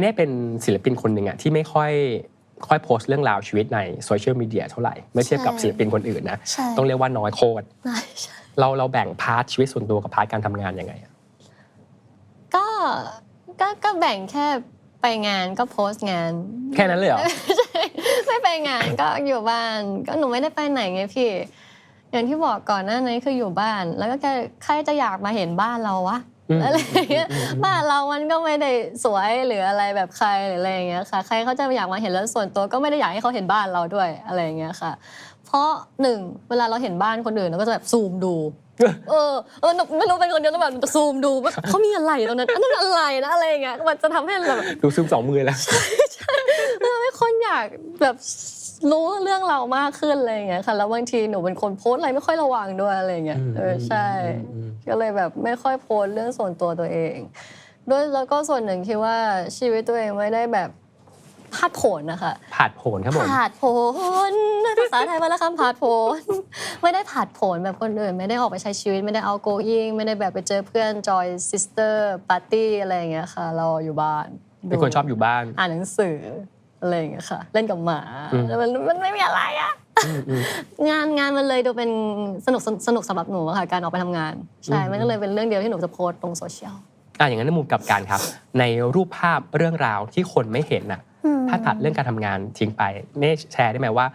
เน่เป็นศิลปินคนหนึ่งอะที่ไม่ค่อยค่อยโพสต์เรื่องราวชีวิตในโซเชียลมีเดียเท่าไหร่เมื่อเทียบกับใช่ศิลปินคนอื่นนะใช่ต้องเรียกว่าน้อยโคตรใช่ใช่เราเราแบ่งพาร์ทชีวิตส่วนตัวกับพาร์ทการทำงานยังไงอะก็ก็ก็แบ่งแค่ไปงานก็โพสต์งาน แค่นั้นเลยเหรอใช่ไม่ไปงานก็อยู่บ้านก็หนูไม่ได้ไปไหนไงพี่ อย่างที่บอกก่อนหน้านี้คืออยู่บ้าน แล้วก็แค่ใครจะอยากมาเห็นบ้านเราวะ อืมอะไรอย่างเงี้ยอืมอืมบ้านเรามันก็ไม่ได้สวยหรืออะไรแบบใครหรืออะไรอย่างเงี้ยค่ะ ใครเขาจะอยากมาเห็นแล้วส่วนตัวก็ไม่ได้อยากให้เขาเห็นบ้านเราด้วยอะไรอย่างเงี้ยค่ะ เพราะหนึ่งเวลาเราเห็นบ้านคนอื่นเราก็จะแบบซูมดู เออเออหนูไม่รู้เป็นคนเดียวแล้วแบบซูมดูว่าเขามีอะไรตรงนั้นอันนั้นอะไรนะอะไรอย่างเงี้ยมันจะทำให้เราแบบ ดูซึมสองมือแล้วทำให้คนอยากแบบ รู้เรื่องเรามากขึ้นอะไรอย่างเงี้ยค่ะแล้วบางทีหนูเป็นคนโพสต์อะไรไม่ค่อยระวังด้วยอะไรอย่างเงี้ยอืมเออใช่อืมอืมก็เลยแบบไม่ค่อยโพสต์เรื่องส่วนตัวตัวเองด้วยแล้วก็ส่วนหนึ่งคิดว่าชีวิตตัวเองไม่ได้แบบพาดโผนนะคะผาดโผนครับผมผาดโผนภาษาไทยว่าละคำผาดโผนไม่ได้ผาดโผนแบบคนอื่น ไม่ได้ออกไปใช้ชีวิตไม่ได้เอาโกอิงไม่ได้แบบไปเจอเพื่อนจอยซิสเตอร์ปาร์ตี้อะไรอย่างเงี้ยค่ะ เราอยู่บ้านเป็นคนชอบอยู่บ้าน อ่านหนังสือ อะไรอย่างเงี้ยค่ะ เล่นกับหมาอืมแล้วมันมันไม่มีอะไรอะอืมอืมงานงานมันเลยดูเป็นสนุกสนุกสำหรับหนูอะค่ะการออกไปทำงานใช่อืมมันก็เลยเป็นเรื่องเดียวที่หนูจะโพสต์ลงโซเชียลอะอย่างนั้นในมุมกลับการครับ ในรูปภาพเรื่องราวที่คนไม่เห็นน่ะ ถ้าตัดเรื่องการทำงานทิ้งไปเน่แชร์ได้ไหมว่า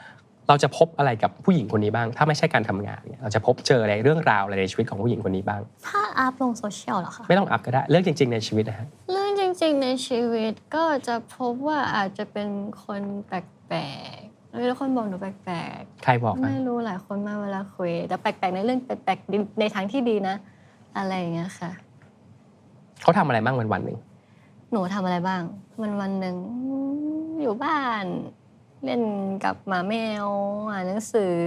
เราจะพบอะไรกับผู้หญิงคนนี้บ้าง ถ้าไม่ใช่การทำงานเนี่ยเราจะพบเจออะไรเรื่องราวอะไรในชีวิตของผู้หญิงคนนี้บ้าง ถ้าอัพลงโซเชียลเหรอคะไม่ต้องอัพก็ได้เรื่องจริง ๆในชีวิตนะฮะเรื่องจริง ๆ ในชีวิตก็จะพบว่าอาจจะเป็นคนแปลกๆแล้วทุกคนบอกหนูแปลกใครบอกๆอะไม่รู้หลายคนมากเวลาคุย แต่แปลกๆในเรื่องแปลกๆในทางที่ดีนะ อะไรอย่างเงี้ยค่ะ เขาทำอะไรบ้างวันวันๆหนึ่งหนูทำอะไรบ้าง วันวันๆหนึ่งอืมอยู่บ้าน เล่นกับหมาแมวอ่านหนังสือ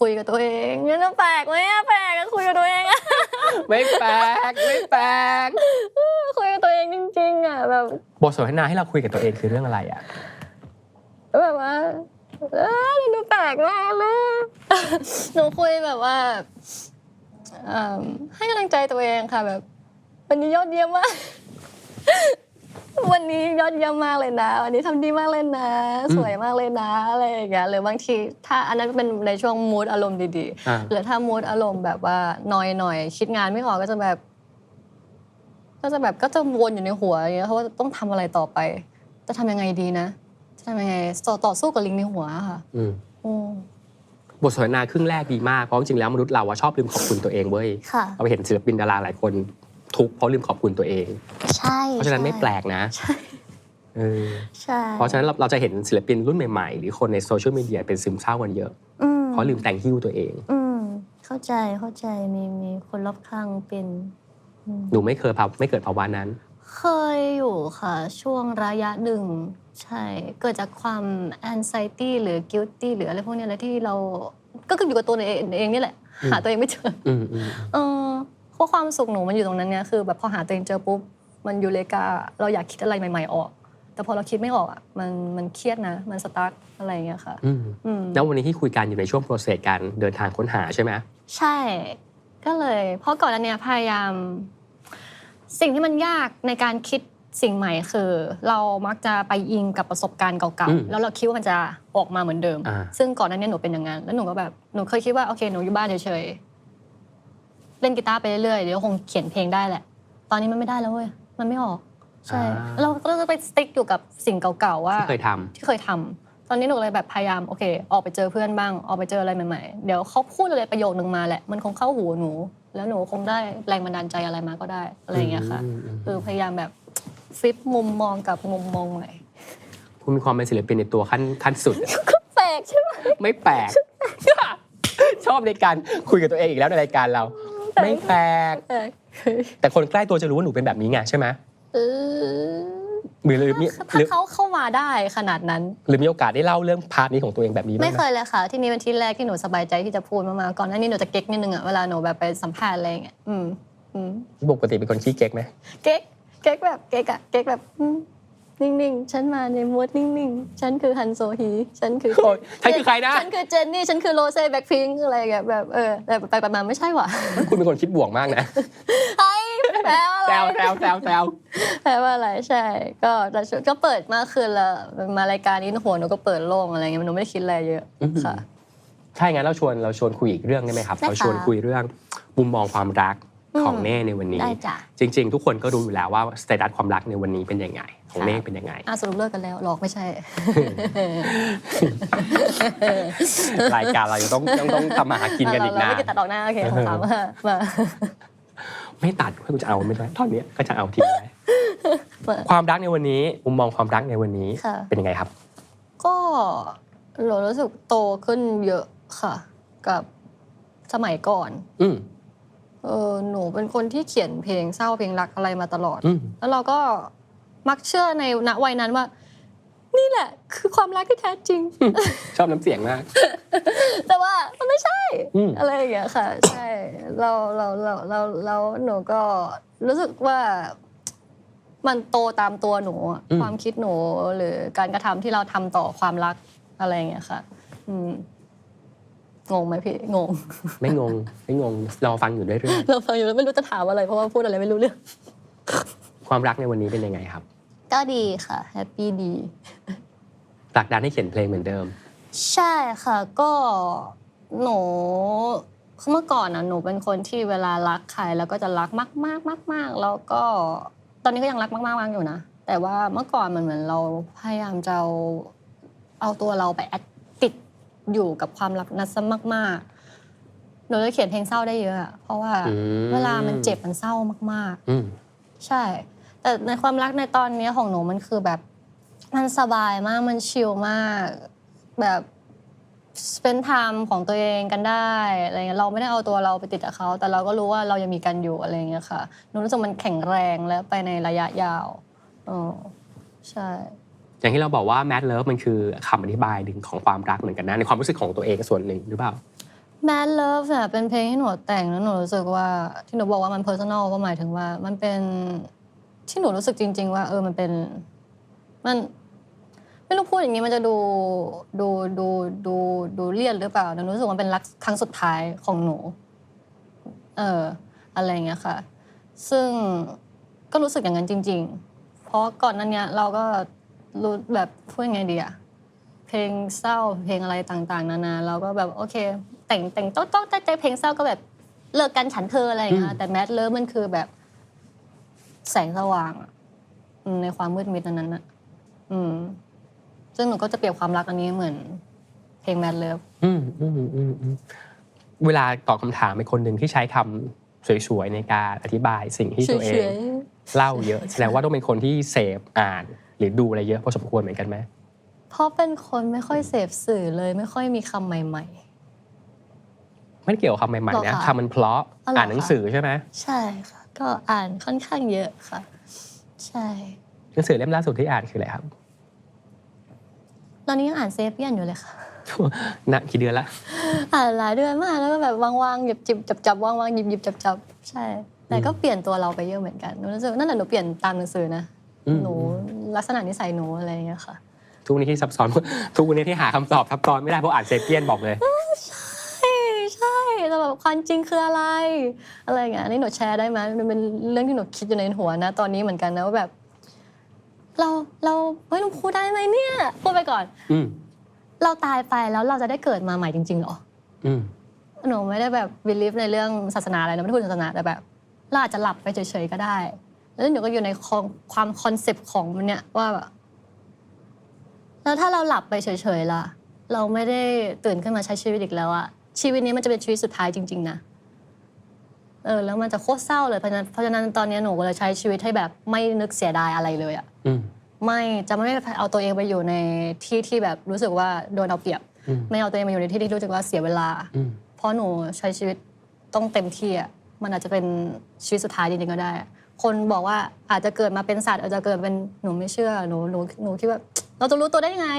คุยกับตัวเองงั้นแปลกไหมอะแปลกอะคุยกับตัวเองอะ ไม่แปลกไม่แปลก แบบบทสนทนาให้เราคุยกับตัวเองคือเรื่องอะไรอะแบบว่าเอ้ยหนูแปลกมากเลยหนูคุยแบบว่าเอิ่มให้กำลังใจตัวเองค่ะแบบ วันนี้ยอดเยี่ยมมากวันนี้ยอดเยี่ยมมากเลยนะ วันนี้ทำดีมากเลยนะอืมสวยมากเลยนะอะไรอย่างเงี้ยหรือบางทีถ้าอันนั้นเป็นในช่วงมูดอารมณ์ดีอ่าๆหรือถ้ามูดอารมณ์แบบว่านอยหน่อยๆ คิดงานไม่ออกก็จะแบบ ก็จะแบบก็จะวนอยู่ในหัวอย่างเงี้ยเพราะว่าต้องทำอะไรต่อไป จะทำยังไงดีนะ จะทำยังไงต่อต่อสู้กับลิงในหัวอะค่ะอืมโอ้บทสนทนาครึ่งแรกดีมากเพราะจริงๆแล้วมนุษย์เราอะชอบลืมขอบคุณตัวเองเว้ยค่ะเราเห็นศิลปินดาราหลายคนทุกข์เพราะลืมขอบคุณตัวเอง ใช่ เพราะฉะนั้นไม่แปลกนะใช่เออใช่เพราะฉะนั้นเราเราจะเห็นศิลปินรุ่นใหม่ๆ หรือคนในโซเชียลมีเดียเป็นซึมเศร้ากันเยอะอืมเพราะลืมแต่งหิ้วตัวเองอืมเข้าใจเข้าใจมีมีคนรอบข้างเป็นอืม หนูไม่เคยภาวไม่เกิดภาวะนั้น เคยอยู่ค่ะ ช่วงระยะหนึ่งใช่ เกิดจากความ anxiety หรือ guilty หรืออะไรพวกเนี้ยแหละที่เราก็คืออยู่กับตัวเองเองนี่แหละ อืม หาตัวเองไม่เจออืมอืมเออเพราะความสุขหนูมันอยู่ตรงนั้นเนี่ยคือแบบพอหาตัวเองเจอปุ๊บมันยูเลกาเราอยากคิดอะไรใหม่ ๆออก แต่พอเราคิดไม่ออกอะมันมันเครียดนะมันสตาร์ทอะไรอย่างเงี้ยค่ะ อืมอืม แล้ววันนี้ที่คุยกันอยู่ในช่วงโปรเซสการเดินทางค้นหาใช่ไหมใช่ ก็เลย เพราะก่อนอันเนี้ยพยายาม สิ่งที่มันยากในการคิดสิ่งใหม่คือ เรามักจะไปอิงกับประสบการณ์เก่าๆแล้วเราคิดว่ามันจะออกมาเหมือนเดิม อ่า ซึ่งก่อนหนั้นเนี่ยหนูเป็นอย่างนั้นแล้วหนูก็แบบหนูเคยคิดว่าโอเคหนูอยู่บ้านเฉยๆเล่นกีตาร์ไปเรื่อยๆเดี๋ยวคงเขียนเพลงได้แหละ ตอนนี้มันไม่ได้แล้วเว้ยมันไม่ออก ใช่เราก็จะไปสติ๊กอยู่กับสิ่งเก่าๆว่า ที่เคยทำ ที่เคยทำ ตอนนี้หนูเลยแบบพยายามโอเค ออกไปเจอเพื่อนบ้างออกไปเจออะไรใหม่ๆ เดี๋ยวเขาพูดอะไรประโยคนึงมาแหละ มันคงเข้าหูหนู แล้วหนูคงได้แรงบันดาลใจอะไรมาก็ได้อะไรอย่างเงี้ยค่ะอืมอืมคือพยายามแบบฟลิปมุมมองกับมุมมองใหม่คุณมีความเป็นศิลปินในตัวขั้นขั้นสุด แปลกใช่ไหมไม่แปลก ชอบในการคุยกับตัวเองอีกแล้วในรายการเรา ไม่แปลกแปลกแต่คนใกล้ตัวจะรู้ว่าหนูเป็นแบบนี้ไงใช่ไหมเออ หรือหรือมีหถ้ารือเขาเข้ามาได้ขนาดนั้น หรือมีโอกาสได้เล่าเรื่องพาร์ทนี้ของตัวเองแบบนี้บ้างไม่ไหม เคยเลยค่ะ ที่นี่เป็นที่แรกที่หนูสบายใจที่จะพูดมากๆก่อนหน้านี้หนูจะเก๊กนิดนึงอะเวลาหนูแบบไปสัมภาษณ์อะไรอย่างเงี้ยอืมอืมปกติเป็นคนขี้เก๊กไหมเก๊กเก๊กแบบเก๊กอะเก๊กแบบอืมนิ่งๆ ฉันมาในมูดนิ่งๆ ฉันคือฮันโซฮีฉันคือโอ้ยใครคือใครนะ ฉันคือเจนนี่ฉันคือโรเซ่แบ็คพิงค์อะไรอย่างเงี้ยแบบเออแต่ไปไปมาไม่ใช่หว่ะ คุณเป็นคนคิดบวกมากนะไอ้ แปลว่าอะไรแซวแซวแซวแซวแปลว่าอะไรใช่ ก็แต่ชุดก็เปิดมากขึ้นแล้วมารายการนี้หัวหนูก็เปิดโล่งอะไรเงี้ยหนูไม่ได้คิดอะไรเยอะค่ะใช่งั้นเราชวนเราชวนคุยอีกเรื่องได้ไหมครับได้ค่ะเราชวนคุยเรื่องมุมมองความรักของเน่ในวันนี้ได้จ้ะจริง ๆ ทุกคนก็รู้อยู่แล้วว่าสเตตัสความรักในวันนี้เป็นยังไง ของเน่เป็นยังไงอะสรุปเลิกกันแล้วหรอกไม่ใช่ รายการเรายังต้องต้องต้องทำมาหากินกันอีกเรานะไม่กินตัดออกหน้าโอเคถามว่ามา ไม่ตัดให้กูจะเอาไม่ได้ท่อนเนี้ยก็จะเอาทิ้งไว้มาความรักในวันนี้มุมมองความรักในวันนี้ค่ะ เป็นยังไงครับ ก็หนูรู้สึกโตขึ้นเยอะค่ะ กับสมัยก่อน อืมเออหนูเป็นคนที่เขียนเพลงเศร้าเพลงรักอะไรมาตลอด อืมแล้วเราก็มักเชื่อในณวัยนั้นว่า นี่แหละ คือความรักที่แท้จริง ชอบน้ำเสียงมากแต่ว่ามัน ไม่ใช่อืมอะไรอย่างเงี้ยค่ะ ใช่เราเราเราเราเราหนูก็รู้สึกว่ามันโตตามตัวหนูอะอืมความคิดหนูหรือการกระทำที่เราทำต่อความรักอะไรอย่างเงี้ยค่ะ อืมงงไหมพี่งง ไม่งง ไม่งงรอฟังอยู่เรื่อยเราฟังอยู่แล้วไม่รู้จะถามอะไร เพราะว่าพูดอะไรไม่รู้เรื่องๆความรักในวันนี้เป็นยังไงครับ ก็ดีค่ะแฮปปี้ดีผลักดันให้เขียนเพลงเหมือนเดิม ใช่ค่ะ ก็ หนูเมื่อก่อนนะหนูเป็นคนที่เวลารักใครแล้วก็จะรักมากมากมากมากๆแล้วก็ตอนนี้ก็ยังรักมากมากๆอยู่นะแต่ว่าเมื่อก่อนมันเหมือนเราพยายามจะเอาเอาตัวเราไปแอดติดอยู่กับความรักนั้นซะมาก ๆ หนูจะเขียนเพลงเศร้าได้เยอะอะเพราะว่าอืมเวลามันเจ็บมันเศร้ามากๆอืมใช่ แต่ในความรักในตอนนี้ของหนูมันคือแบบมันสบายมากมันชิลมาก แบบ เป็นไทม์ของตัวเองกันได้อะไรเงี้ยเราไม่ได้เอาตัวเราไปติดกับเขาแต่เราก็รู้ว่าเรายังมีกันอยู่อะไรเงี้ยค่ะหนูรู้สึกมันแข็งแรงและไปในระยะยาวอ๋อใช่ อย่างที่เราบอกว่า mad love มันคือคำอธิบายหนึ่งของความรักเหมือนกันนะในความรู้สึกของตัวเองส่วนหนึ่งหรือเปล่า Mad Love เนี่ยเป็นเพลงที่หนูแต่งแล้วหนูรู้สึกว่าที่หนูบอกว่ามัน personal ก็หมายถึงว่า มันเป็นที่หนูรู้สึกจริง ๆ ว่า เออมันเป็นมัน ไม่รู้พูดอย่างนี้มันจะดูดูดูดูดูเลี่ยนหรือเปล่าแต่หนูรู้สึกว่ามันเป็นรักครั้งสุดท้ายของหนู เอออะไรอย่างเงี้ยค่ะ ซึ่งก็รู้สึกอย่างนั้นจริง ๆ เพราะก่อนหนั้นเนี้ยเราก็รู้แบบพูดยังไงดีอะเพลงเศร้าเพลงอะไรต่างๆ นานาเราก็แบบโอเค แต่งแต่งโต๊ะโต๊ะแต่เพลงเศร้าก็แบบเลิกกันฉันเธออะไรอย่างเงี้ยอืมแต่แมทเลิฟมันคือแบบ แสงสว่างอะอืมในความมืดมิดนั้นน่ะ อืม ซึ่งหนูก็จะเปรียบความรักอันนี้เหมือนเพลงแมทเลิฟอืมอืมอืมอืมเวลาตอบคำถามเป็นคนหนึ่งที่ใช้คำสวยๆในการอธิบายสิ่งที่ตัวเอง เล่าเยอะแสดงว่าต้องเป็นคนที่เสพอ่าน หรือดูอะไรเยอะพอสมควรเหมือนกันไหมเพราะเป็นคนไม่ค่อยเสพสื่อเลย ไม่ค่อยมีคำใหม่ ไม่ได้เกี่ยวกับคำใหม่หรๆอนะคะคำมันเพราะอ๋อเหรออ่านหนังคะสือใช่ไหมๆ ใช่ค่ะ ก็อ่านค่อนข้างเยอะค่ะ ใช่ หนังสือเล่มล่าสุดที่อ่านคืออะไรครับ ตอนนี้ยังอ่านเซเปียนอยู่เลยค่ะนะกี่เดือนละอ่านหลายเดือนมากแล้วก็แบบวางๆหยิบจิบจับจับวางๆหยิบหยิบจับจับใช่ แต่ก็เปลี่ยนตัวเราไปเยอะเหมือนกันหนูรู้สึกว่านั่นแหละหนูเปลี่ยนตามหนังสือนะอืมหนูลักษณะนิสัยหนูอะไรอย่างเงี้ยค่ะ ทุกวันนี้ที่ซับซ้อนทุกวันนี้ที่หาคำตอบซับซ้อนไม่ได้เพราะอ่านเซเปียนบอกเลยใช่ใช่แต่แบบความจริงคืออะไร อะไรอย่างเงี้ยอันนี่หนูแชร์ได้ไหมมันเป็นเรื่องที่หนูคิดอยู่ในหัวนะ ตอนนี้เหมือนกันนะว่าแบบ เราเราเฮ้ยหนูพูดได้ไหมเนี่ยพูดไปก่อน อืมเราตายไปแล้วเราจะได้เกิดมาใหม่จริงๆเหรออืมหนูไม่ได้แบบบิลีฟในเรื่องศาสนาอะไรนะไม่ได้พูดถึงศาสนาแต่แบบเราอาจจะหลับไปเฉยๆก็ได้ แล้วหนูก็อยู่ในความความคอนเซปต์ของมันเนี่ยว่าแบบแล้วถ้าเราหลับไปเฉยๆล่ะ เราไม่ได้ตื่นขึ้นมาใช้ชีวิตอีกแล้วอะชีวิตนี้มันจะเป็นชีวิตสุดท้ายจริง ๆ นะเออแล้วมันจะโคตรเศร้าเลยเพราะฉะนั้นเพราะฉะนั้นตอนนี้หนูก็เลยใช้ชีวิตให้แบบไม่นึกเสียดายอะไรเลยอะอืม ไม่จะไม่เอาตัวเองไปอยู่ในที่ที่แบบรู้สึกว่าโดนเอาเปรียบอืมไม่เอาตัวเองมาอยู่ในที่ที่รู้สึกว่าเสียเวลาอืมเพราะหนูใช้ชีวิตต้องเต็มที่อะมันอาจจะเป็นชีวิตสุดท้ายจริงๆก็ได้ คนบอกว่าอาจจะเกิดมาเป็นสัตว์อาจจะเกิดเป็นหนูไม่เชื่อหนูหนูหนูคิดว่า เราจะรู้ตัวได้ยังไง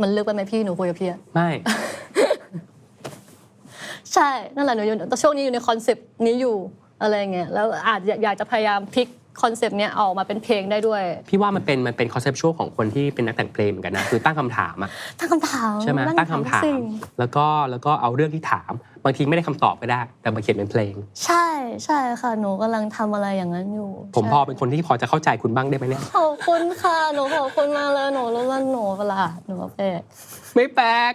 มันลึกไปไหมพี่หนูคุยกับพี่อะไม่ ใช่นั่นแหละหนูอยู่แต่ช่วงนี้อยู่ในคอนเซปต์นี้อยู่อะไรอย่างเงี้ยแล้วอาจจะอยากจะพยายามพลิก คอนเซปต์เนี้ยออกมาเป็นเพลงได้ด้วย พี่ว่ามันเป็นมันเป็นคอนเซปชวลของคนที่เป็นนักแต่งเพลงเหมือนกันนะคือตั้งคำถามอะตั้งคำถามใช่ไหมตั้งคำถาม สิ่งแล้วก็แล้วก็เอาเรื่องที่ถาม บางทีไม่ได้คำตอบก็ได้ แต่มาเขียนเป็นเพลง ใช่ใช่ค่ะหนูกำลังทำอะไรอย่างนั้นอยู่ผมใช่พอเป็นคนที่พอจะเข้าใจคุณบ้างได้ไหมเนี่ยขอบคุณค่ะหนูขอบคุณมากเลยหนูรู้ว่าหนูประหลาดหนูก็เป็นไม่แปลก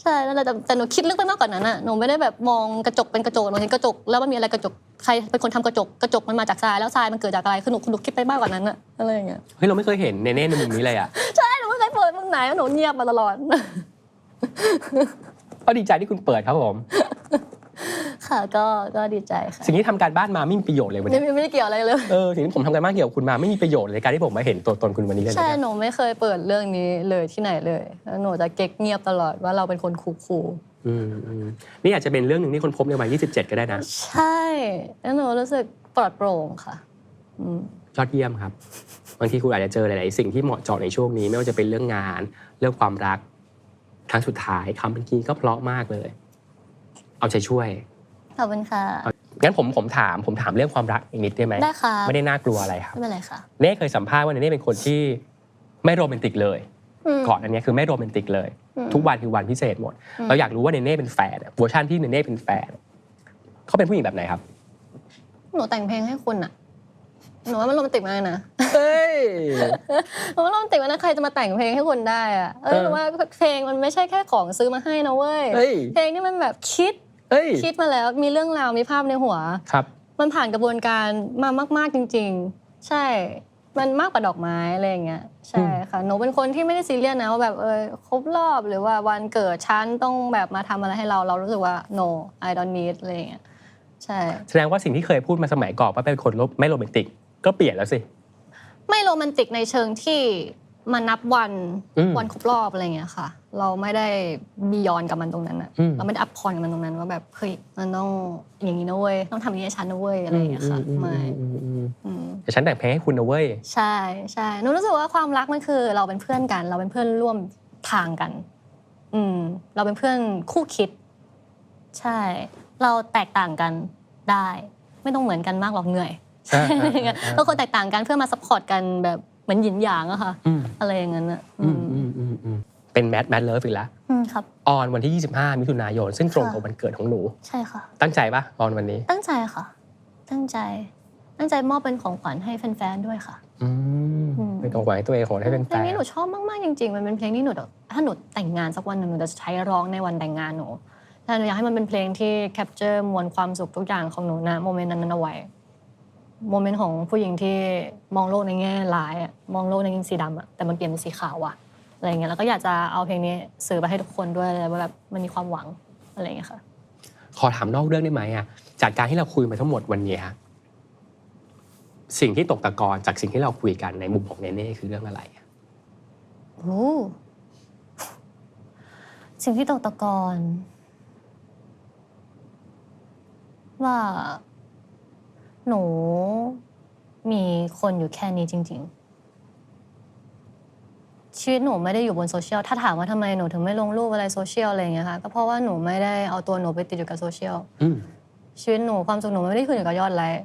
ใช่นั่นแหละแต่แต่หนูคิดลึกไปมากกว่านั้นอะหนูไม่ได้แบบมองกระจกเป็นกระจกหนูเห็นกระจกแล้วมันมีอะไรกระจกใครเป็นคนทำกระจกกระจกมันมาจากทรายแล้วทรายมันเกิดจากอะไรคือหนูหนูคิดไปมากกว่านั้นอะอะไรอย่างเงี้ยเฮ้ยเราไม่เคยเห็นเนเน่ในมุมนี้เลยอะใช่หนูไม่เคยเปิดมึงไหนหนูเงียบมาตลอด ก็ดีใจที่คุณเปิดครับผม ค่ะก็ก็ดีใจค่ะสิ่งที่ทำการบ้านมาไม่มีประโยชน์เลยวันนี่นี้ไม่ได้เกี่ยวอะไรเลย เออสิ่งที่ผมทำการบ้านเกี่ยวกับคุณมาไม่มีประโยชน์เลยการที่ผมมาเห็นตัวตนคุณวันนี้เลยใช่นะหนูไม่เคยเปิดเรื่องนี้เลยที่ไหนเลยแล้วหนูจะเก๊กเงียบตลอดว่าเราเป็นคนคูคูลอืมอืมนี่อาจจะเป็นเรื่องหนึ่งที่คนพบในวัย 27 ก็ได้นะๆใช่แล้วหนูรู้สึกปลอดโปร่งค่ะอืม ยอดเยี่ยมครับบางทีคุณอาจจะเจอหลาย ๆ สิ่งที่เหมาะเจาะในช่วงนี้ ไม่ว่าจะเป็นเรื่องงาน เรื่องความรักครั้งสุดท้ายคำเป็นกีก็เพราะมากเลย เอาใจช่วยขอบคุณค่ะงั้นผมผมถามผมถามเรื่องความรักอีกนิดได้ไหมได้ค่ะไม่ได้น่ากลัวอะไรครับไม่เป็นไรค่ะเน่เคยสัมภาษณ์ว่าเน่เป็นคนที่ไม่โรแมนติกเลยมก่อนอันเนี้ยคือไม่โรแมนติกเลยอืมทุกวันคือวันพิเศษหมดอืมเราอยากรู้ว่าเนเน่เป็นแฟนอะเวอร์ชันที่เนเน่เป็นแฟนเขาเป็นผู้หญิงแบบไหนครับ หนูแต่งเพลงให้คุณอะหนูว่ามันโรแมนติกมากนะเฮ้ยหนูว่าโรแมนติกมากนะใครจะมาแต่งเพลงให้คุณได้อะเอเอออหนูว่าเพลงมันไม่ใช่แค่ของซื้อมาให้นะเว้ยเฮ้ยเพลงนี่มันแบบคิด เฮ้ย คิดมาแล้วมีเรื่องราวมีภาพในหัว ครับ มันผ่านกระบวนการมามากๆจริง ๆ ใช่ มันมากกว่าดอกไม้อะไรอย่างเงี้ยใช่ค่ะหนูเป็นคนที่ไม่ได้ซีเรียสนะว่าแบบเออครบรอบหรือว่าวันเกิดฉันต้องแบบมาทำอะไรให้เราเรารู้สึกว่า no I don't need อะไรอย่างเงี้ยใช่แสดงว่าสิ่งที่เคยพูดมาสมัยก่อนว่าเป็นคนไม่โรแมนติก ก็เปลี่ยนแล้วสิ ไม่โรแมนติกในเชิงที่ มานับวันอืมวันครบรอบอะไรอย่างเงี้ยค่ะ เราไม่ได้บียอนกับมันตรงนั้นอะอืมเราไม่ได้อัพพรกับมันตรงนั้นว่าแบบเฮ้ยมันต้องอย่างนี้นะเว้ยต้องทำอย่างนี้ให้ฉันนะเว้ยอะไรอย่างเงี้ยค่ะอืมไม่อืมอืมอืม แต่ฉันแต่งเพลงให้คุณนะเว้ย ใช่ใช่หนูรู้สึกว่าความรักมันคือ เราเป็นเพื่อนกัน เราเป็นเพื่อนร่วมทางกัน อืม เราเป็นเพื่อนคู่คิด ใช่ เราแตกต่างกันได้ ไม่ต้องเหมือนกันมากหรอกเหนื่อยอ่าอ่าอ่า เราควรแตกต่างกันเพื่อมาซัพพอร์ตกันแบบ เหมือนหยินหยางอะค่ะ อืมอะไรอย่างนั้นอะอืมอืมอืมอืมเป็นแมทแมทเลิฟอีกแล้วอืมครับ ออนวันที่ 25 มิถุนายน ซึ่งตรงกับค่ะวันเกิดของหนู ใช่ค่ะ ตั้งใจปะออนวันนี้ ตั้งใจค่ะ ตั้งใจ ตั้งใจมอบเป็นของขวัญให้แฟนๆด้วยค่ะ อืมอืม เป็นของขวัญให้ตัวเองของให้เป็นเพแฟลงนนี้หนูชอบมากๆจริง ๆ มันเป็นเพลงที่หนูแบบถ้าหนูแต่งงานสักวันหนึ่งหนูจะใช้ร้องในวันแต่งงานหนูแต่หนูอยากให้มันเป็นเพลงที่แคปเจอร์มวลความสุขทุกอย่างของหนูนะโมเมนต์นั้นๆเอาไว้ โมเมนต์ของผู้หญิงที่มองโลกในแง่ร้ายอะมองโลกในแง่สีดำอะแต่มันเปลี่ยนเป็นสีขาวอะอะไรอย่างเงี้ยแล้วก็อยากจะเอาเพลงนี้สื่อไปให้ทุกคนด้วยเลยว่าแบบมันมีความหวังอะไรอย่างเงี้ยค่ะ ขอถามนอกเรื่องได้ไหมอะจากการที่เราคุยมาทั้งหมดวันนี้ฮะสิ่งที่ตกตะกอนจากสิ่งที่เราคุยกันในมุมของเนเน่คือเรื่องอะไรอะโอ้สิ่งที่ตกตะกอนว่า หนูมีคนอยู่แค่นี้จริง ๆ ชีวิตหนูไม่ได้อยู่บนโซเชียล ถ้าถามว่าทำไมหนูถึงไม่ลงรูปอะไรโซเชียลอะไรอย่างเงี้ยค่ะ ก็เพราะว่าหนูไม่ได้เอาตัวหนูไปติดอยู่กับโซเชียล อืมชีวิตหนูความสุขหนูไม่ได้ขึ้นอยู่กับยอดไลค์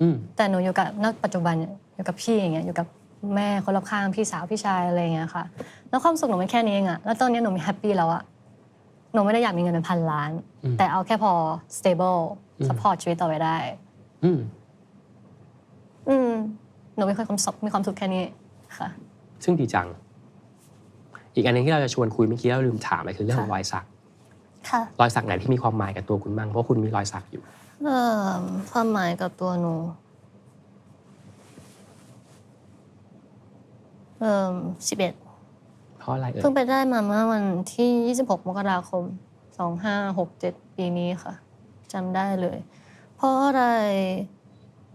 อืมแต่หนูอยู่กับณปัจจุบันเนี่ยอยู่กับพี่อย่างเงี้ยอยู่กับแม่คนรอบข้างพี่สาวพี่ชายอะไรอย่างเงี้ยค่ะ แล้วความสุขหนูมันแค่นี้เองอะแล้วตอนนี้หนูมีแฮปปี้แล้วอะหนูไม่ได้อยากมีเงินเป็นพันล้านอืมแต่เอาแค่พอ stable อืม support ชีวิตต่อไปได้ อืม อืมหนูมีความสุขมีความสุขแค่นี้ค่ะ ซึ่งดีจัง อีกอันหนึงที่เราจะชวนคุยเมื่อกี้เราลืมถามไปคือเรื่องของค่ะรอยสัก ค่ะ รอยสักไหนที่มีความหมายกับตัวคุณบ้างเพราะคุณมีรอยสักอยู่ เอ่อความหมายกับตัวหนู เอ่อสิบเอ็ดเพราะอะไรเอ่ยเพิ่งไปได้มาเมื่อวันที่ 26 มกราคม 2567 ปีนี้ค่ะจำได้เลย เพราะอะไร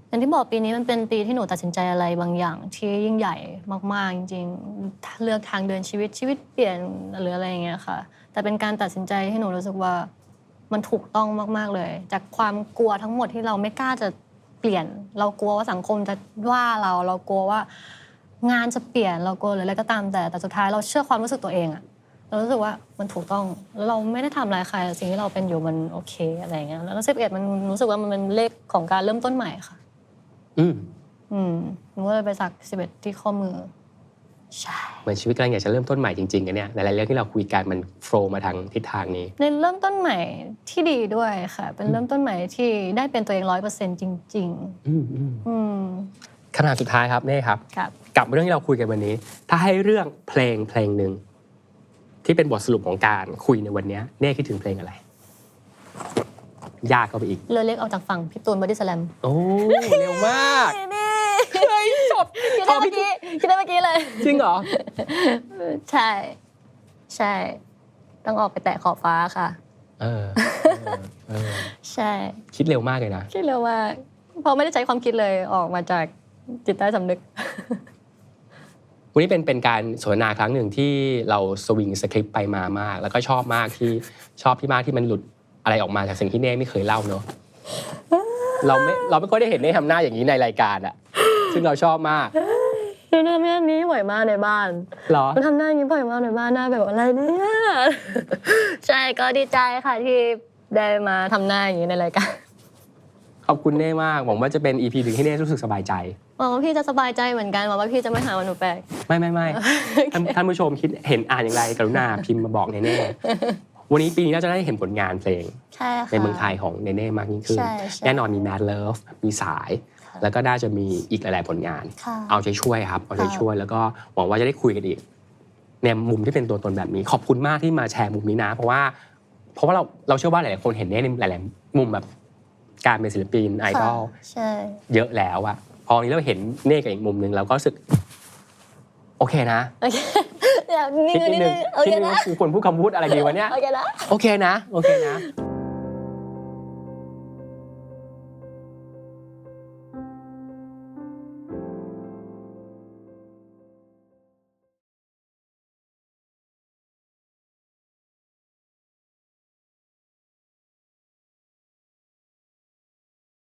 อย่างที่บอกปีนี้มันเป็นปีที่หนูตัดสินใจอะไรบางอย่างที่ยิ่งใหญ่มาก ๆ จริงๆ เลือกทางเดินชีวิตชีวิตเปลี่ยนหรืออะไรอย่างเงี้ยค่ะ แต่เป็นการตัดสินใจที่หนูรู้สึกว่ามันถูกต้องมากๆเลย จากความกลัวทั้งหมดที่เราไม่กล้าจะเปลี่ยน เรากลัวว่าสังคมจะว่าเราเรากลัวว่างานจะเปลี่ยนเรากลัวหรืออะไรก็ตามแต่แต่สุดท้ายเราเชื่อความรู้สึกตัวเองอะเรารู้สึกว่ามันถูกต้องแล้วเราไม่ได้ทำอะไรายใครสิ่งที่เราเป็นอยู่มันโอเคอะไรเงี้ยแล้วสิบเอ็ดมันรู้สึกว่ามันเป็นเลขของการเริ่มต้นใหม่ค่ะ อืมอืมหนูก็เลยไปสักสิบเอ็ดที่ข้อมือ ใช่ เหมือนชีวิตกำลังอยากจะเริ่มต้นใหม่จริงๆกันเนี่ยหลายๆเรื่องที่เราคุยกันมันโฟล์มาทางทิศทางนี้ ในเริ่มต้นใหม่ที่ดีด้วยค่ะ เป็นเริ่มต้นใหม่ที่ได้เป็นตัวเองร้อยเปอร์เซ็นต์จริง อืมอืมๆ อืมขนาดสุดท้ายครับเน่ครับ ครับกับเรื่องที่เราคุยกันวันนี้ ถ้าให้เรื่องเพลงเพลงหนึ่งที่เป็นบทสรุปของการคุยในวันนี้เน่คิดถึงเพลงอะไร ยากเข้าไปอีก เรือเล็กออกจากฝั่งพี่ตูนบอดี้สแลมโอ้เร็วมากนี่เฮ้ยจบคิดได้เมื่อกี้คิดได้เมื่อกี้เลย จริงเหรอ ใช่ ใช่ ต้องออกไปแตะขอบฟ้าค่ะ เออเออเออใช่ คิดเร็วมากเลยนะ คิดเลยว่าเพราะไม่ได้ใช้ความคิดเลยออกมาจากจิตใต้สำนึก วันนี้เป็นเป็นการสนทนาครั้งหนึ่งที่เราสวิงสคริปต์ไปมามาก แล้วก็ชอบมากที่ชอบที่มากที่มันหลุด อะไรออกมาจากสิ่งที่เน่ไม่เคยเล่าเนอะเราไม่เราไม่ค่อยได้เห็นเน่ทำหน้าอย่างนี้ในรายการอะซึ่งเราชอบมากหนูทำแบบนี้บ่อยมากในบ้านเหรอหนูทำหน้าอย่างนี้บ่อยมากในบ้านหน้าแบบอะไรเนี่ยใช่ก็ดีใจค่ะที่ได้มาทำหน้าอย่างนี้ในรายการขอบคุณเน่มากหวังว่าจะเป็น EP หนึ่งที่เน่รู้สึกสบายใจหวังว่าพี่จะสบายใจเหมือนกันหวังว่าพี่จะไม่หาว่าหนูแปลกไม่ไม่ไม่ท่านท่านผู้ชมคิดเห็นอ่านอย่างไรกรุณาพิมพ์มาบอกเน่เน่ วันนี้ปีนี้น่าจะได้เห็นผลงานเพลงใช่ค่ะในเมืองไทยของเนเน่มากยิ่งขึ้น ใช่ใช่ แน่นอนมี Mad Love มีสายแล้วก็น่าจะมีอีกหลาย ๆ ผลงาน ค่ะ เอาใจช่วยครับ เอาใจช่วยแล้วก็หวังว่าจะได้คุยกันอีกในมุมที่เป็นตัวตนแบบนี้ ขอบคุณมากที่มาแชร์มุมนี้นะ เพราะว่า เพราะว่าเราเราเชื่อว่าหลาย ๆ คนเห็นเน่ในหลาย ๆ มุมแบบการเป็นศิลปินไอดอลใช่ เยอะแล้วอะพอวันนี้เราเห็นเน่กับอีกมุมหนึ่งเราก็รู้สึก โอเคนะ โอเค อยากนิดคิดนึนิงดนิดนึนึงงโอคิดเคนิดนึงนะคือควรพูดคำพูดอะไรดีวะเนี่ย โอเคนะ โอเคนะโอเคนะ